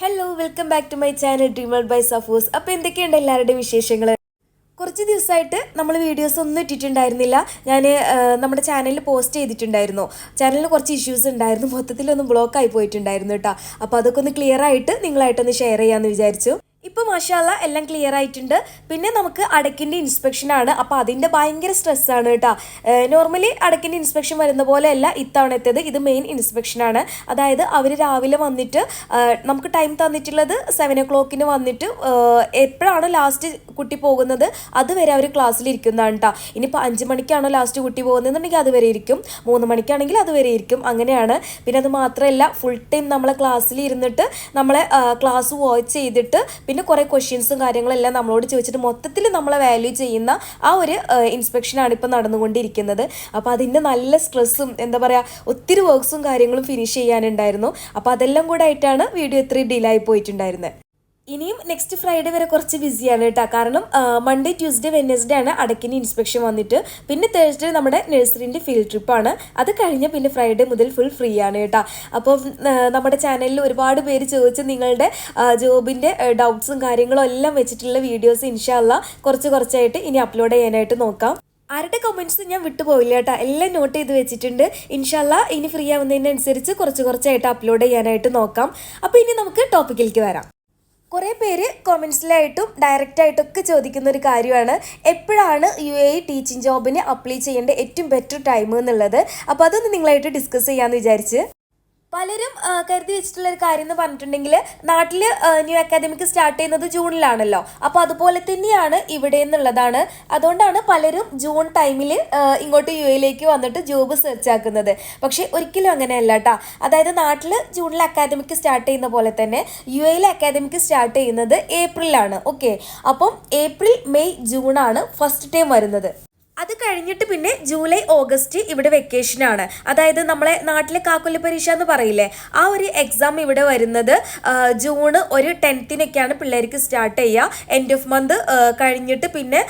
Hello welcome back to my channel dreamer by Safoos അപ്പോൾ എന്തൊക്കെയുണ്ട് എല്ലാവരുടെയും വിശേഷങ്ങൾ കുറച്ച് ദിവസമായിട്ട് നമ്മൾ വീഡിയോസ് ഒന്നും ഇട്ടിട്ടുണ്ടായിരുന്നില്ല. ഞാൻ നമ്മുടെ ചാനലിൽ പോസ്റ്റ് ചെയ്തിട്ടുണ്ടായിരുന്നു. ചാനലിൽ കുറച്ച് ഇഷ്യൂസ് ഉണ്ടായിരുന്നു. മൊത്തത്തിലൊന്ന് ബ്ലോക്ക് ആയി പോയിട്ടുണ്ടായിരുന്നു കേട്ടോ. അപ്പോൾ അതൊക്കെ ഒന്ന് ക്ലിയർ ആയിട്ട് നിങ്ങളായിട്ടൊന്ന് ഷെയർ ചെയ്യാമെന്ന് വിചാരിച്ചു. ഇപ്പോൾ മാഷാല്ല എല്ലാം ക്ലിയർ ആയിട്ടുണ്ട്. പിന്നെ നമുക്ക് അടക്കിന്റെ ഇൻസ്പെക്ഷൻ ആണ്. അപ്പോൾ അതിന്റെ ഭയങ്കര സ്ട്രെസ്സാണ് കേട്ടോ. നോർമലി അടക്കിന്റെ ഇൻസ്പെക്ഷൻ വരുന്ന പോലെയല്ല ഇത്തവണത്തേത് ഇത് മെയിൻ ഇൻസ്പെക്ഷൻ ആണ്. അതായത് അവർ രാവിലെ വന്നിട്ട് നമുക്ക് ടൈം തന്നിട്ടുള്ളത് സെവൻ ഒ ക്ലോക്കിന് വന്നിട്ട് എപ്പോഴാണ് ലാസ്റ്റ് കുട്ടി പോകുന്നത് അതുവരെ അവർ ക്ലാസ്സിൽ ഇരിക്കുന്നതാണ് കേട്ടോ ഇനിയിപ്പോൾ അഞ്ച് മണിക്കാണോ ലാസ്റ്റ് കുട്ടി പോകുന്നതെന്നുണ്ടെങ്കിൽ അതുവരെ ഇരിക്കും. മൂന്ന് മണിക്കാണെങ്കിൽ അതുവരെ ഇരിക്കും. അങ്ങനെയാണ്. പിന്നെ അത് മാത്രമല്ല ഫുൾ ടൈം നമ്മളെ ക്ലാസ്സിൽ ഇരുന്നിട്ട് നമ്മളെ ക്ലാസ് വാച്ച് ചെയ്തിട്ട് പിന്നെ കുറേ ക്വസ്റ്റ്യൻസും കാര്യങ്ങളെല്ലാം നമ്മളോട് ചോദിച്ചിട്ട് മൊത്തത്തിൽ നമ്മളെ വാല്യൂ ചെയ്യുന്ന ആ ഒരു ഇൻസ്പെക്ഷനാണ് ഇപ്പോൾ നടന്നുകൊണ്ടിരിക്കുന്നത്. അപ്പോൾ അതിന്റെ നല്ല സ്ട്രെസ്സും എന്താ പറയുക ഒത്തിരി വർക്ക്സും കാര്യങ്ങളും ഫിനിഷ് ചെയ്യാനുണ്ടായിരുന്നു. അപ്പോൾ അതെല്ലാം കൂടെ ആയിട്ടാണ് വീഡിയോ ഇത്രയും ഡിലേ ആയി പോയിട്ടുണ്ടായിരുന്നത് ഇനിയും നെക്സ്റ്റ് ഫ്രൈഡേ വരെ കുറച്ച് ബിസിയാണ് കേട്ടോ. കാരണം മൺഡേ ട്യൂസ്ഡേ വെനസ്ഡേ ആണ് അടക്കിന് ഇൻസ്പെക്ഷൻ വന്നിട്ട്. പിന്നെ തേഴ്സ്ഡേ നമ്മുടെ നഴ്സറിന്റെ ഫീൽഡ് ട്രിപ്പാണ് അത് കഴിഞ്ഞ് പിന്നെ ഫ്രൈഡേ മുതൽ ഫുൾ ഫ്രീ ആണ് കേട്ടോ. അപ്പോൾ നമ്മുടെ ചാനലിൽ ഒരുപാട് പേര് ചോദിച്ച് നിങ്ങളുടെ ജോബിന്റെ ഡൗട്ട്സും കാര്യങ്ങളും എല്ലാം വെച്ചിട്ടുള്ള വീഡിയോസ് ഇൻഷാല്ല കുറച്ച് കുറച്ചായിട്ട് ഇനി അപ്ലോഡ് ചെയ്യാനായിട്ട് നോക്കാം. ആരുടെ കമൻസ് ഞാൻ വിട്ടുപോയില്ല കേട്ടോ. എല്ലാം നോട്ട് ചെയ്ത് വെച്ചിട്ടുണ്ട്. ഇൻഷാല്ല ഇനി ഫ്രീ ആവുന്നതിനനുസരിച്ച് കുറച്ച് കുറച്ചായിട്ട് അപ്ലോഡ് ചെയ്യാനായിട്ട് നോക്കാം. അപ്പോൾ ഇനി നമുക്ക് ടോപ്പിക്കിലേക്ക് വരാം. കുറേ പേര് കോമൻസിലായിട്ടും ഡയറക്റ്റായിട്ടും ഒക്കെ ചോദിക്കുന്ന ഒരു കാര്യമാണ്. എപ്പോഴാണ് യു എ ടീച്ചിങ് ജോബിന് അപ്ലൈ ചെയ്യേണ്ട ഏറ്റവും ബെറ്റർ ടൈം എന്നുള്ളത്? അപ്പോൾ അതൊന്ന് നിങ്ങളായിട്ട് ഡിസ്കസ് ചെയ്യാമെന്ന് വിചാരിച്ച്. പലരും കരുതി വെച്ചിട്ടുള്ള ഒരു കാര്യം എന്ന് പറഞ്ഞിട്ടുണ്ടെങ്കിൽ നാട്ടിൽ ന്യൂ അക്കാദമിക് സ്റ്റാർട്ട് ചെയ്യുന്നത് ജൂണിലാണല്ലോ. അപ്പോൾ അതുപോലെ തന്നെയാണ് ഇവിടെ എന്നുള്ളതാണ്. അതുകൊണ്ടാണ് പലരും ജൂൺ ടൈമിൽ ഇങ്ങോട്ട് യു എയിലേക്ക് വന്നിട്ട് ജോബ് സെർച്ച് ആക്കുന്നത്. പക്ഷേ ഒരിക്കലും അങ്ങനെയല്ല കേട്ടോ അതായത് നാട്ടിൽ ജൂണിൽ അക്കാദമിക് സ്റ്റാർട്ട് ചെയ്യുന്ന പോലെ തന്നെ യു എയിൽ അക്കാദമിക് സ്റ്റാർട്ട് ചെയ്യുന്നത് ഏപ്രിലാണ് ഓക്കെ അപ്പം ഏപ്രിൽ മെയ് ജൂണാണ് ഫസ്റ്റ് ടൈം വരുന്നത്. അത് കഴിഞ്ഞിട്ട് പിന്നെ ജൂലൈ ഓഗസ്റ്റ് ഇവിടെ വെക്കേഷനാണ് അതായത് നമ്മളെ നാട്ടിലെ കാക്കൊല്ലി പരീക്ഷ എന്ന് പറയില്ലേ ആ ഒരു എക്സാം ഇവിടെ വരുന്നത് ജൂണ് ഒരു ടെൻത്തിനൊക്കെയാണ് പിള്ളേർക്ക് സ്റ്റാർട്ട് ചെയ്യുക. എൻഡ് ഓഫ് മന്ത് കഴിഞ്ഞിട്ട് പിന്നെ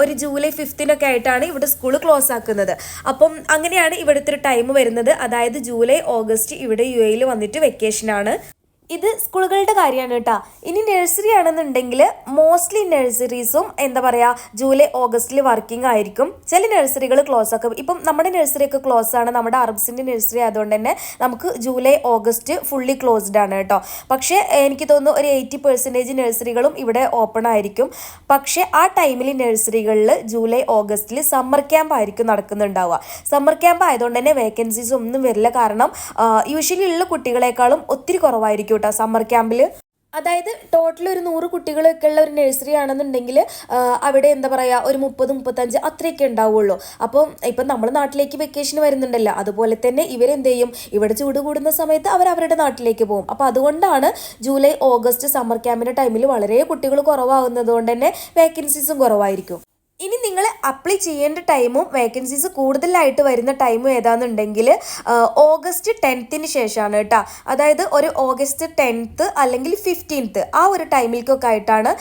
ഒരു ജൂലൈ ഫിഫ്തിനൊക്കെ ആയിട്ടാണ് ഇവിടെ സ്കൂൾ ക്ലോസ് ആക്കുന്നത്. അപ്പം അങ്ങനെയാണ് ഇവിടുത്തെ ഒരു ടൈം വരുന്നത്. അതായത് ജൂലൈ ഓഗസ്റ്റ് ഇവിടെ യു എയിൽ വന്നിട്ട് വെക്കേഷനാണ് ഇത് സ്കൂളുകളുടെ കാര്യമാണ് കേട്ടോ. ഇനി നഴ്സറി ആണെന്നുണ്ടെങ്കിൽ മോസ്റ്റ്ലി നഴ്സറീസും എന്താ പറയുക ജൂലൈ ഓഗസ്റ്റിൽ വർക്കിംഗ് ആയിരിക്കും. ചില നഴ്സറികൾ ക്ലോസ് ആക്കും. ഇപ്പം നമ്മുടെ നഴ്സറി ഒക്കെ ക്ലോസ് ആണ്. നമ്മുടെ അറബ്സിന്റെ നഴ്സറി ആയതുകൊണ്ട് തന്നെ നമുക്ക് ജൂലൈ ഓഗസ്റ്റ് ഫുള്ളി ക്ലോസ്ഡ് ആണ് കേട്ടോ. പക്ഷേ എനിക്ക് തോന്നുന്നു ഒരു എയ്റ്റി പെർസെന്റേജ് നഴ്സറികളും ഇവിടെ ഓപ്പൺ ആയിരിക്കും. പക്ഷേ ആ ടൈമിൽ നഴ്സറികളിൽ ജൂലൈ ഓഗസ്റ്റിൽ സമ്മർ ക്യാമ്പ് ആയിരിക്കും നടക്കുന്നുണ്ടാവുക. സമ്മർ ക്യാമ്പ് ആയതുകൊണ്ട് തന്നെ വേക്കൻസീസ് ഒന്നും വരില്ല. കാരണം യൂഷ്വലി ഉള്ള കുട്ടികളെക്കാളും ഒത്തിരി കുറവായിരിക്കും കേട്ടോ സമ്മർ ക്യാമ്പിൽ അതായത് ടോട്ടൽ ഒരു നൂറ് കുട്ടികളൊക്കെ ഉള്ള ഒരു നഴ്സറി ആണെന്നുണ്ടെങ്കിൽ അവിടെ എന്താ പറയുക ഒരു മുപ്പത് മുപ്പത്തഞ്ച് അത്രയൊക്കെ ഉണ്ടാവുള്ളൂ. അപ്പോൾ ഇപ്പം നമ്മൾ നാട്ടിലേക്ക് വെക്കേഷൻ വരുന്നുണ്ടല്ലോ. അതുപോലെ തന്നെ ഇവരെന്ത് ചെയ്യും? ഇവിടെ ചൂട് കൂടുന്ന സമയത്ത് അവർ അവരുടെ നാട്ടിലേക്ക് പോകും. അപ്പോൾ അതുകൊണ്ടാണ് ജൂലൈ ഓഗസ്റ്റ് സമ്മർ ക്യാമ്പിന്റെ ടൈമിൽ വളരെ കുട്ടികൾ കുറവാകുന്നത് കൊണ്ട് തന്നെ വേക്കൻസീസും കുറവായിരിക്കും. ഇനി നിങ്ങൾ അപ്ലൈ ചെയ്യേണ്ട ടൈമും വേക്കൻസീസ് കൂടുതലായിട്ട് വരുന്ന ടൈമും ഏതാണെന്നുണ്ടെങ്കിൽ ഓഗസ്റ്റ് ടെൻത്തിന് ശേഷമാണ് കേട്ടോ അതായത് ഒരു ഓഗസ്റ്റ് ടെൻത്ത് അല്ലെങ്കിൽ ഫിഫ്റ്റീൻത്ത് ആ ഒരു ടൈമിലേക്കൊക്കെ ആയിട്ടാണ്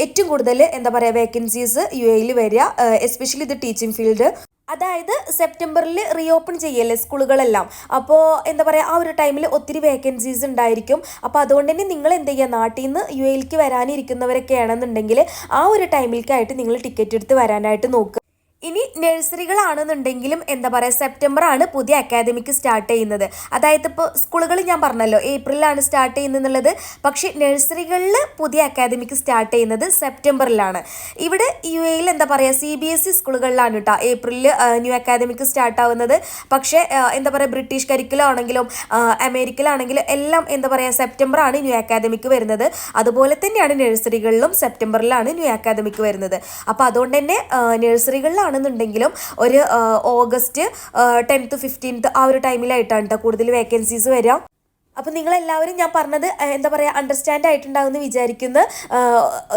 ഏറ്റവും കൂടുതൽ എന്താ പറയുക വേക്കൻസീസ് യു എയിൽ വരിക. എസ്പെഷ്യലി ഇത് ടീച്ചിങ് ഫീൽഡ് അതായത് സെപ്റ്റംബറിൽ റീഓപ്പൺ ചെയ്യല്ലേ സ്കൂളുകളെല്ലാം? അപ്പോൾ എന്താ പറയുക ആ ഒരു ടൈമിൽ ഒത്തിരി വേക്കൻസീസ് ഉണ്ടായിരിക്കും. അപ്പോൾ അതുകൊണ്ട് തന്നെ നിങ്ങൾ എന്ത് ചെയ്യുക നാട്ടിൽ നിന്ന് യു എയിലേക്ക് വരാനിരിക്കുന്നവരൊക്കെ ആണെന്നുണ്ടെങ്കിൽ ആ ഒരു ടൈമിലേക്കായിട്ട് നിങ്ങൾ ടിക്കറ്റ് എടുത്ത് വരാനായിട്ട് നോക്കുക. ഇനി നഴ്സറികളാണെന്നുണ്ടെങ്കിലും എന്താ പറയുക സെപ്റ്റംബർ ആണ് പുതിയ അക്കാദമിക്ക് സ്റ്റാർട്ട് ചെയ്യുന്നത്. അതായത് ഇപ്പോൾ സ്കൂളുകൾ ഞാൻ പറഞ്ഞല്ലോ ഏപ്രിലാണ് സ്റ്റാർട്ട് ചെയ്യുന്നത് പക്ഷേ നഴ്സറികളിൽ പുതിയ അക്കാദമിക്ക് സ്റ്റാർട്ട് ചെയ്യുന്നത് സെപ്റ്റംബറിലാണ്. ഇവിടെ യു എയിൽ എന്താ പറയുക സി ബി എസ് ഇ സ്കൂളുകളിലാണ് കേട്ടോ ഏപ്രിലിൽ ന്യൂ അക്കാദമിക്ക് സ്റ്റാർട്ട് ആവുന്നത്. പക്ഷേ എന്താ പറയുക ബ്രിട്ടീഷ് കരിക്കുലാണെങ്കിലും അമേരിക്കയിലാണെങ്കിലും എല്ലാം എന്താ പറയുക സെപ്റ്റംബർ ആണ് ന്യൂ അക്കാദമിക്ക് വരുന്നത്. അതുപോലെ തന്നെയാണ് നഴ്സറികളിലും സെപ്റ്റംബറിലാണ് ന്യൂ അക്കാദമിക്ക് വരുന്നത്. അപ്പോൾ അതുകൊണ്ട് തന്നെ നഴ്സറികളിലാണെന്നുണ്ടെങ്കിലും ഒരു ഓഗസ്റ്റ് ടെൻത്ത് ഫിഫ്റ്റീൻത്ത് ആ ഒരു ടൈമിലായിട്ടാണ് കേട്ടോ കൂടുതൽ വേക്കൻസീസ് വരിക. അപ്പോൾ നിങ്ങളെല്ലാവരും ഞാൻ പറഞ്ഞത് എന്താ പറയുക അണ്ടർസ്റ്റാൻഡ് ആയിട്ടുണ്ടാവുമെന്ന് വിചാരിക്കുന്നു.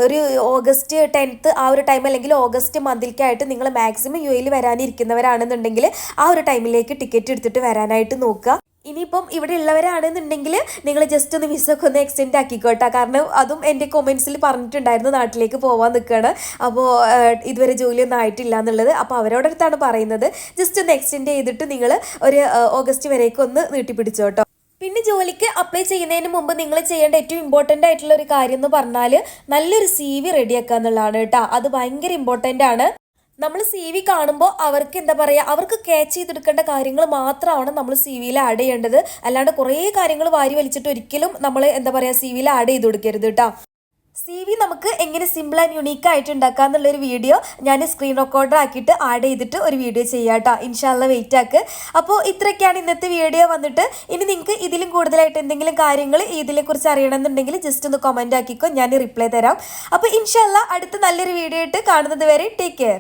ഒരു ഓഗസ്റ്റ് ടെൻത്ത് ആ ഒരു ടൈം അല്ലെങ്കിൽ ഓഗസ്റ്റ് മന്തിലേക്കായിട്ട് നിങ്ങൾ മാക്സിമം യു എയിൽ വരാനിരിക്കുന്നവരാണെന്നുണ്ടെങ്കിൽ ആ ഒരു ടൈമിലേക്ക് ടിക്കറ്റ് എടുത്തിട്ട് വരാനായിട്ട് നോക്കുക. ഇനിയിപ്പം ഇവിടെ ഉള്ളവരാണെന്നുണ്ടെങ്കിൽ നിങ്ങൾ ജസ്റ്റ് ഒന്ന് വിസൊക്കെ ഒന്ന് എക്സ്റ്റെൻഡ് ആക്കിക്കോട്ടെ. കാരണം അതും എന്റെ കൊമൻസിൽ പറഞ്ഞിട്ടുണ്ടായിരുന്നു നാട്ടിലേക്ക് പോകാൻ നിൽക്കുകയാണ് അപ്പോൾ ഇതുവരെ ജോലിയൊന്നും ആയിട്ടില്ല എന്നുള്ളത്. അപ്പോൾ അവരോടടുത്താണ് പറയുന്നത്. ജസ്റ്റ് ഒന്ന് എക്സ്റ്റെൻഡ് ചെയ്തിട്ട് നിങ്ങൾ ഒരു ഓഗസ്റ്റ് വരേക്കും ഒന്ന് നീട്ടിപ്പിടിച്ചോട്ടോ. പിന്നെ ജോലിക്ക് അപ്ലൈ ചെയ്യുന്നതിന് മുമ്പ് നിങ്ങൾ ചെയ്യേണ്ട ഏറ്റവും ഇമ്പോർട്ടന്റ് ആയിട്ടുള്ള ഒരു കാര്യം എന്ന് പറഞ്ഞാൽ നല്ലൊരു സി വി റെഡിയാക്കുക എന്നുള്ളതാണ് കേട്ടോ. അത് ഭയങ്കര ഇമ്പോർട്ടന്റ് ആണ്. നമ്മൾ സി വി കാണുമ്പോൾ അവർക്ക് എന്താ പറയുക അവർക്ക് ക്യാച്ച് ചെയ്തെടുക്കേണ്ട കാര്യങ്ങൾ മാത്രമാണ് നമ്മൾ സി വിയിൽ ആഡ് ചെയ്യേണ്ടത്. അല്ലാണ്ട് കുറേ കാര്യങ്ങൾ വാരി വലിച്ചിട്ട് ഒരിക്കലും നമ്മൾ എന്താ പറയുക സി വിയിൽ ആഡ് ചെയ്ത് കൊടുക്കരുത് കേട്ടോ സി വി നമുക്ക് എങ്ങനെ സിമ്പിൾ ആൻഡ് യുണീക്ക് ആയിട്ട് ഉണ്ടാക്കാം എന്നുള്ളൊരു വീഡിയോ ഞാൻ സ്ക്രീൻ റെക്കോർഡർ ആക്കിയിട്ട് ആഡ് ചെയ്തിട്ട് ഒരു വീഡിയോ ചെയ്യാം കേട്ടോ ഇൻഷാല്ല വെയിറ്റ് ആക്ക്. അപ്പോൾ ഇത്രയൊക്കെയാണ് ഇന്നത്തെ വീഡിയോ വന്നിട്ട്. ഇനി നിങ്ങൾക്ക് ഇതിലും കൂടുതലായിട്ട് എന്തെങ്കിലും കാര്യങ്ങൾ ഇതിനെക്കുറിച്ച് അറിയണമെന്നുണ്ടെങ്കിൽ ജസ്റ്റ് ഒന്ന് കമന്റ് ആക്കിക്കോ ഞാൻ റിപ്ലൈ തരാം. അപ്പോൾ ഇൻഷാല്ല അടുത്ത നല്ലൊരു വീഡിയോ ആയിട്ട് കാണുന്നത് വരെ ടേക്ക് കെയർ